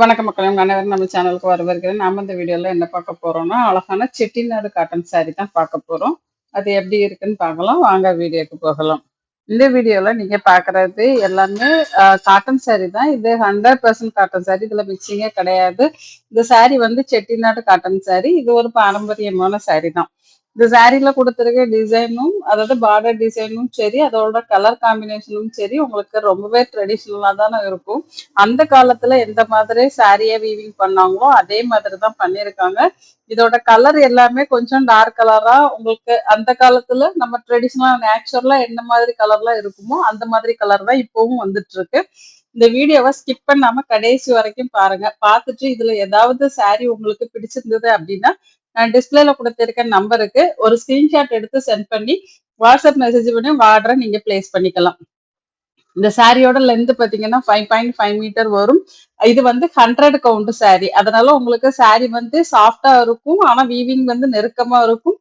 வணக்கம் மக்கள் அனைவரும் நம்ம சேனலுக்கு வரவேற்கிறேன். நாம இந்த வீடியோல என்ன பார்க்க போறோம்னா அழகான செட்டிநாடு காட்டன் saree தான் பார்க்க போறோம். அது எப்படி இருக்குன்னு பார்க்கலாம். வாங்க வீடியோக்கு போகலாம். இந்த வீடியோல நீங்க பாக்குறது எல்லாமே காட்டன் saree தான். இது ஹண்ட்ரட் பர்சன்ட் காட்டன் சாரி இதுல மிக்சிங்கே கிடையாது. இந்த saree வந்து செட்டிநாடு காட்டன் saree. இது ஒரு பாரம்பரியமான saree தான். இந்த சாரீல கொடுத்துருக்க டிசைனும் அதாவது பார்டர் டிசைனும் சரி அதோட கலர் காம்பினேஷனும் சரி உங்களுக்கு ரொம்பவே ட்ரெடிஷ்னலா தானே இருக்கும். அந்த காலத்துல எந்த மாதிரி சாரியை வீவிங் பண்ணாங்களோ அதே மாதிரி தான் பண்ணியிருக்காங்க. இதோட கலர் எல்லாமே கொஞ்சம் டார்க் கலரா உங்களுக்கு அந்த காலத்துல நம்ம ட்ரெடிஷ்னலா நேச்சுரலா என்ன மாதிரி கலர்லாம் இருக்குமோ அந்த மாதிரி கலர் தான் இப்பவும் வந்துட்டு இருக்கு இந்த வீடியோவை ஸ்கிப் பண்ணாம கடைசி வரைக்கும் பாருங்க. பார்த்துட்டு இதுல ஏதாவது சாரி உங்களுக்கு பிடிச்சிருந்தது அப்படின்னா நான் டிஸ்பிளேல கொடுத்திருக்க நம்பருக்கு ஒரு ஸ்கிரீன்ஷாட் எடுத்து சென்ட் பண்ணி வாட்ஸ்அப் மெசேஜ் பண்ணி உங்க ஆர்டரை நீங்க பிளேஸ் பண்ணிக்கலாம். இந்த சாரியோட லென்த் பாத்தீங்கன்னா ஃபைவ் பாயிண்ட் ஃபைவ் மீட்டர் வரும். இது வந்து ஹண்ட்ரட் கவுண்ட் சாரி அதனால உங்களுக்கு சாரி வந்து சாஃப்டா இருக்கும். ஆனா வீவிங் வந்து நெருக்கமா இருக்கும்.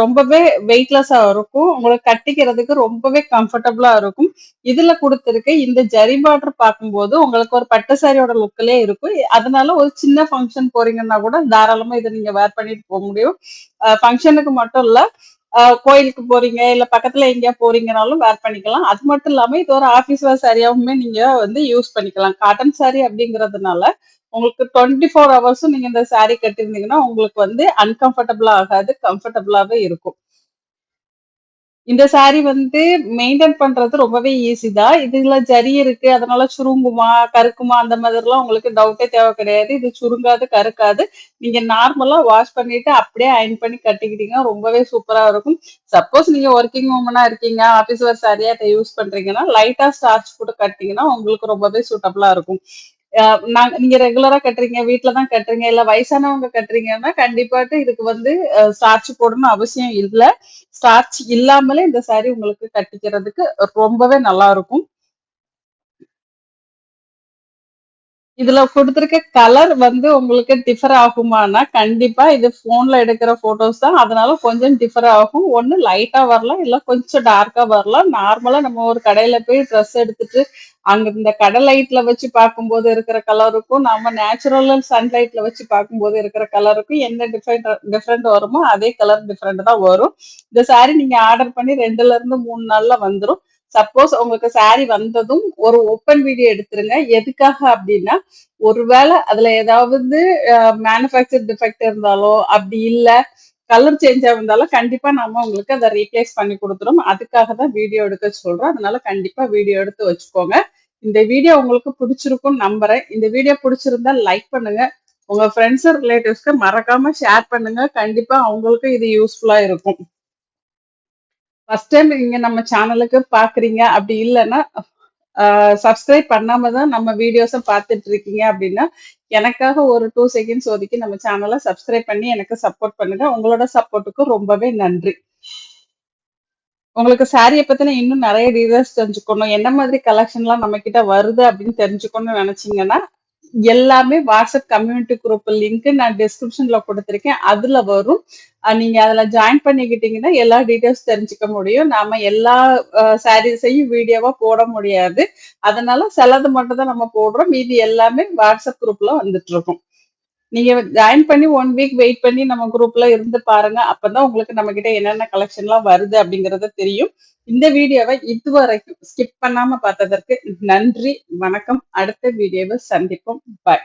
ரொம்பவே வெயிட்லெஸ்ஸா இருக்கும். உங்களுக்கு கட்டிக்கிறதுக்கு ரொம்பவே கம்ஃபர்டபுளா இருக்கும். இதுல கொடுத்திருக்க இந்த ஜரி பார்டர் பார்க்கும்போது உங்களுக்கு ஒரு பட்டு சாரியோட லுக்கிலே இருக்கும். அதனால ஒரு சின்ன ஃபங்க்ஷன் போறீங்கன்னா கூட தாராளமா இதை நீங்க வேர் பண்ணிட்டு போக முடியும். ஃபங்க்ஷனுக்கு மட்டும் இல்ல கோயிலுக்கு போறீங்க இல்ல பக்கத்துல எங்கேயா போறீங்கனாலும் வேர் பண்ணிக்கலாம். அது மட்டும் இல்லாம இது ஒரு ஆபீஸ் வேர் சாரியாவுமே நீங்க வந்து யூஸ் பண்ணிக்கலாம். காட்டன் சாரி அப்படிங்கறதுனால உங்களுக்கு டுவெண்ட்டி ஃபோர் ஹவர்ஸும் நீங்க இந்த சாரி கட்டிருந்தீங்கன்னா உங்களுக்கு வந்து அன்கம்ஃபர்டபுளா ஆகாது கம்ஃபர்டபுளாவே இருக்கும். இந்த சாரி வந்து மெயின்டைன் பண்றது ரொம்பவே ஈஸி தான். இதுல ஜரி இருக்கு அதனால சுருங்குமா கருக்குமா அந்த மாதிரிலாம் உங்களுக்கு டவுட்டே தேவை கிடையாது. இது சுருங்காது கருக்காது. நீங்க நார்மலா வாஷ் பண்ணிட்டு அப்படியே அயன் பண்ணி கட்டிக்கிட்டீங்கன்னா ரொம்பவே சூப்பரா இருக்கும். சப்போஸ் நீங்க ஒர்க்கிங் உமனா இருக்கீங்க ஆபீஸ் வேர் சாரியா இதை யூஸ் பண்றீங்கன்னா லைட்டா ஸ்டார்ச் போட்டு கட்டிங்கன்னா உங்களுக்கு ரொம்பவே சூட்டபிளா இருக்கும். நாங்க நீங்க ரெகுலரா கட்டுறீங்க வீட்டுலதான் கட்டுறீங்க இல்ல வயசானவங்க கட்டுறீங்கன்னா கண்டிப்பாட்டு இதுக்கு வந்து ஸ்டார்ச் போடணும்னு அவசியம் இல்ல. ஸ்டார்ச் இல்லாமலே இந்த சாரி உங்களுக்கு கட்டிக்கிறதுக்கு ரொம்பவே நல்லா இருக்கும். இதுல கொடுத்துருக்க கலர் வந்து உங்களுக்கு டிஃபர் ஆகுமானா கண்டிப்பா இது போன்ல எடுக்கிற போட்டோஸ் தான். அதனால கொஞ்சம் டிஃபர் ஆகும். ஒண்ணு லைட்டா வரலாம் இல்ல கொஞ்சம் டார்க்கா வரலாம். நார்மலா நம்ம ஒரு கடையில போய் ட்ரெஸ் எடுத்துட்டு அங்க இந்த கடை லைட்ல வச்சு பார்க்கும்போது இருக்கிற கலருக்கும் நம்ம நேச்சுரல் சன்லைட்ல வச்சு பார்க்கும்போது இருக்கிற கலருக்கும் என்ன டிஃபரெண்ட் டிஃப்ரெண்ட் வருமோ அதே கலர் டிஃப்ரெண்ட் தான் வரும். இந்த சாரி நீங்க ஆர்டர் பண்ணி ரெண்டுல இருந்து மூணு நாள்ல வந்துடும் சப்போஸ் உங்களுக்கு சாரி வந்ததும் ஒரு ஓப்பன் வீடியோ எடுத்துருங்க. எதுக்காக அப்படின்னா ஒருவேளை அதுல ஏதாவது மேனுஃபேக்சர் டிஃபெக்ட் இருந்தாலோ அப்படி இல்லை கலர் சேஞ்ச் ஆகிருந்தாலும் கண்டிப்பா நம்ம உங்களுக்கு அதை ரீப்ளேஸ் பண்ணி கொடுத்துரும். அதுக்காக தான் வீடியோ எடுக்க சொல்றோம். அதனால கண்டிப்பா வீடியோ எடுத்து வச்சுக்கோங்க. இந்த வீடியோ உங்களுக்கு பிடிச்சிருக்கும் நம்புறேன். இந்த வீடியோ பிடிச்சிருந்தா லைக் பண்ணுங்க. உங்க ஃப்ரெண்ட்ஸ் ரிலேட்டிவ்ஸ்க்கு மறக்காம ஷேர் பண்ணுங்க. கண்டிப்பா அவங்களுக்கு இது யூஸ்ஃபுல்லா இருக்கும். ஃபர்ஸ்ட் டைம் நீங்க நம்ம சேனலுக்கு பாக்குறீங்க அப்படி இல்லைன்னா சப்ஸ்கிரைப் பண்ணாம தான் நம்ம வீடியோஸை பார்த்துட்டு இருக்கீங்க அப்படின்னா எனக்காக ஒரு டூ செகண்ட்ஸ் ஒதுக்கி நம்ம சேனலை சப்ஸ்கிரைப் பண்ணி எனக்கு சப்போர்ட் பண்ணுங்க. உங்களோட சப்போர்ட்டுக்கு ரொம்பவே நன்றி. உங்களுக்கு சாரியை பத்தின இன்னும் நிறைய டீடைல்ஸ் தெரிஞ்சுக்கணும். என்ன மாதிரி கலெக்ஷன்லாம் நம்ம கிட்ட வருது அப்படின்னு தெரிஞ்சுக்கணும்னு நினைச்சீங்கன்னா எல்லாமே வாட்ஸ்அப் கம்யூனிட்டி குரூப் லிங்க் நான் டிஸ்கிரிப்ஷன்ல கொடுத்துருக்கேன். அதுல வரும். நீங்க அதுல ஜாயின் பண்ணிக்கிட்டீங்கன்னா எல்லா டீட்டெயில்ஸ் தெரிஞ்சுக்க முடியும். நாம எல்லா சாரீஸையும் வீடியோவா போட முடியாது. அதனால சிலது மட்டும் தான் நம்ம போடுறோம். மீதி எல்லாமே வாட்ஸ்அப் குரூப்ல வந்துட்டு இருக்கும். நீங்க ஜாயின் பண்ணி ஒன் வீக் வெயிட் பண்ணி நம்ம குரூப்ல இருந்து பாருங்க. அப்பதான் உங்களுக்கு நம்ம கிட்ட என்னென்ன கலெக்ஷன்லாம் வருது அப்படிங்கறது தெரியும். இந்த வீடியோவை இதுவரைக்கும் ஸ்கிப் பண்ணாம பார்த்ததற்கு நன்றி வணக்கம். அடுத்த வீடியோவை சந்திப்போம். பாய்